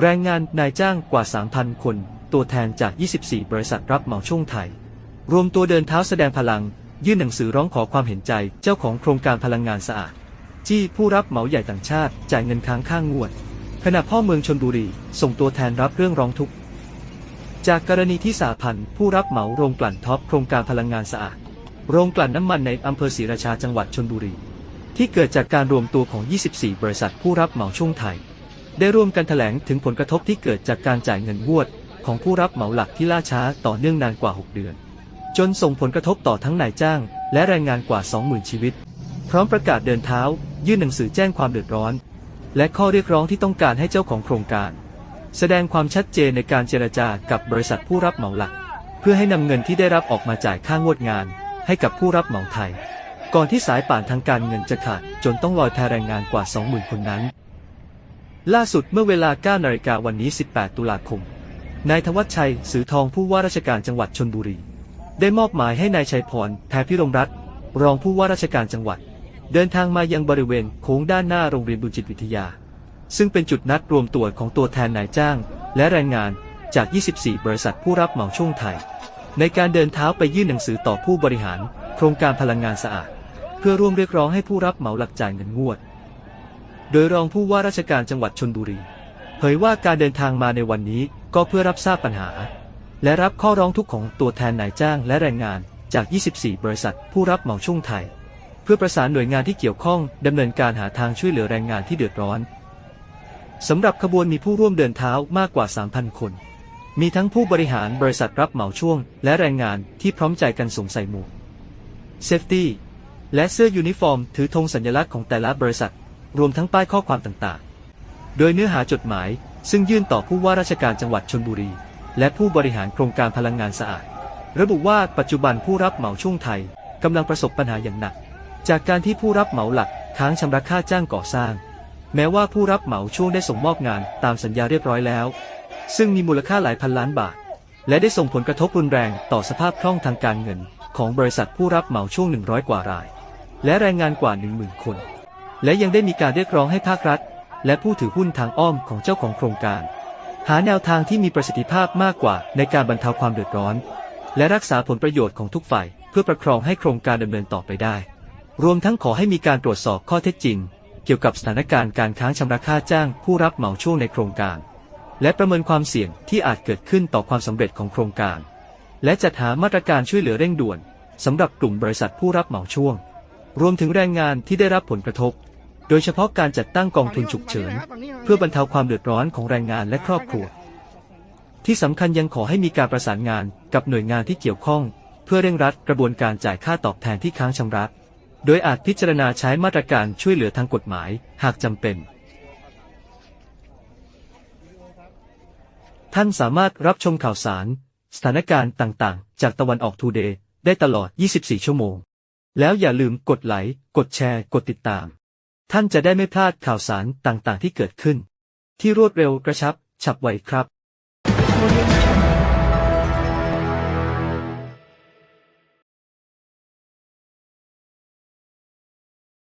แรงงานนายจ้างกว่า 3,000 คน ตัวแทนจาก 24 บริษัทรับเหมาช่วงไทย รวมตัวเดินเท้าแสดงพลัง ยื่นหนังสือร้องขอความเห็นใจเจ้าของโครงการพลังงานสะอาดจี้ผู้รับเหมาใหญ่ต่างชาติจ่ายเงินค้างข้างงวด ขณะพ่อเมืองชนบุรี ส่งตัวแทนรับเรื่องร้องทุกข์จากกรณีที่สาพันธ์ผู้รับเหมาโรงกลั่นท็อปโครงการพลังงานสะอาด โรงกลั่นน้ำมันในอำเภอศรีราชาจังหวัดชนบุรี ที่เกิดจากการรวมตัวของ 24 บริษัทผู้รับเหมาช่วงไทย ได้ร่วมกันแถลงถึงผลกระทบที่เกิดจากการจ่ายเงินงวด ของผู้รับเหมาหลักที่ล่าช้าต่อเนื่องนานกว่า 6 เดือน จนส่งผลกระทบต่อทั้งนายจ้าง และแรงงานกว่า 20,000 ชีวิต พร้อมประกาศเดินเท้า ยื่นหนังสือแจ้งความเดือดร้อน และข้อเรียกร้องที่ต้องการให้เจ้าของโครงการ แสดงความชัดเจนในการเจรจากับบริษัทผู้รับเหมาหลัก เพื่อให้นำเงินที่ได้รับออกมาจ่ายค่างวดงาน ให้กับผู้รับเหมาไทย ก่อนที่สายป่านทางการเงินจะขาดจนต้องลอยแพแรงงานกว่า 20,000 คนนั้น ล่าสุดเมื่อเวลา 9 นาฬิกาวันนี้ 18 ตุลาคม นายธวัชชัย สือทองผู้ว่าราชการจังหวัดชนบุรี ได้มอบหมายให้นายชัยพร แพรพิรมรัตน์รองผู้ว่าราชการจังหวัด เดินทางมายังบริเวณโค้งด้านหน้าโรงเรียนบุญจิตวิทยา ซึ่งเป็นจุดนัดรวมตัวของตัวแทนนายจ้าง และแรงงานจาก 24 บริษัทผู้รับเหมาช่วงไทย ในการเดินเท้าไปยื่นหนังสือต่อผู้บริหาร โครงการพลังงานสะอาด เพื่อร่วมเรียกร้องให้ผู้รับเหมาหลักจ่ายเงินงวด โดยรองผู้ว่าราชการจังหวัดชนบุรี เผยว่าการเดินทางมาในวันนี้ก็เพื่อรับทราบปัญหา และรับข้อร้องทุกข์ของตัวแทนนายจ้างและแรงงานจาก 24 บริษัทผู้รับเหมาช่วงไทย เพื่อประสานหน่วยงานที่เกี่ยวข้องดำเนินการหาทางช่วยเหลือแรงงานที่เดือดร้อนสำหรับขบวนมีผู้ร่วมเดินเท้ามากกว่า 3,000 คน มีทั้งผู้บริหารบริษัทรับเหมาช่วง และแรงงานที่พร้อมใจกันสวมใส่หมวกเซฟตี้และเสื้อยูนิฟอร์ม ถือธงสัญลักษณ์ของแต่ละบริษัท รวมทั้งป้ายข้อความต่างๆ โดยเนื้อหาจดหมายซึ่งยื่นต่อผู้ว่าราชการจังหวัดชนบุรี และผู้บริหารโครงการพลังงานสะอาด ระบุว่าปัจจุบันผู้รับเหมาช่วงไทยกำลังประสบปัญหาอย่างหนัก จากการที่ผู้รับเหมาหลักค้างชำระค่าจ้างก่อสร้าง แม้ว่าผู้รับเหมาช่วงได้ส่งมอบงานตามสัญญาเรียบร้อยแล้ว ซึ่งมีมูลค่าหลายพันล้านบาท และได้ส่งผลกระทบรุนแรงต่อสภาพคล่องทางการเงิน ของบริษัทผู้รับเหมาช่วง 100 กว่าราย และแรงงานกว่า 10,000 คน และยังได้มีการเรียกร้องให้ภาครัฐ และผู้ถือหุ้นทางอ้อมของเจ้าของโครงการ หาแนวทางที่มีประสิทธิภาพมากกว่าในการบรรเทาความเดือดร้อน และรักษาผลประโยชน์ของทุกฝ่าย เพื่อประคองให้โครงการดำเนินต่อไปได้ รวมทั้งขอให้มีการตรวจสอบข้อเท็จจริง เกี่ยวกับสถานการณ์การค้างชำระค่าจ้าง ผู้รับเหมาช่วงในโครงการ และประเมินความเสี่ยงที่อาจเกิดขึ้นต่อความสำเร็จของโครงการ และจัดหามาตรการช่วยเหลือเร่งด่วนสำหรับกลุ่มบริษัทผู้รับเหมาช่วง รวมถึงแรงงานที่ได้รับผลกระทบ โดยเฉพาะการจัดตั้งกองทุนฉุกเฉิน เพื่อบรรเทาความเดือดร้อนของแรงงานและครอบครัว ที่สำคัญยังขอให้มีการประสานงานกับหน่วยงานที่เกี่ยวข้อง เพื่อเร่งรัดกระบวนการจ่ายค่าตอบแทนที่ค้างชำระ โดยอาจพิจารณาใช้มาตรการช่วยเหลือทางกฎหมาย หากจำเป็น ท่านสามารถรับชมข่าวสาร สถานการณ์ต่างๆ จากตะวันออกทูเดย์ได้ตลอด 24 ชั่วโมง แล้วอย่าลืมกดไลค์ กดแชร์ กดติดตาม ท่านจะได้ไม่พลาดข่าวสารต่างๆ ที่เกิดขึ้น ที่รวดเร็วกระชับ ฉับไวครับ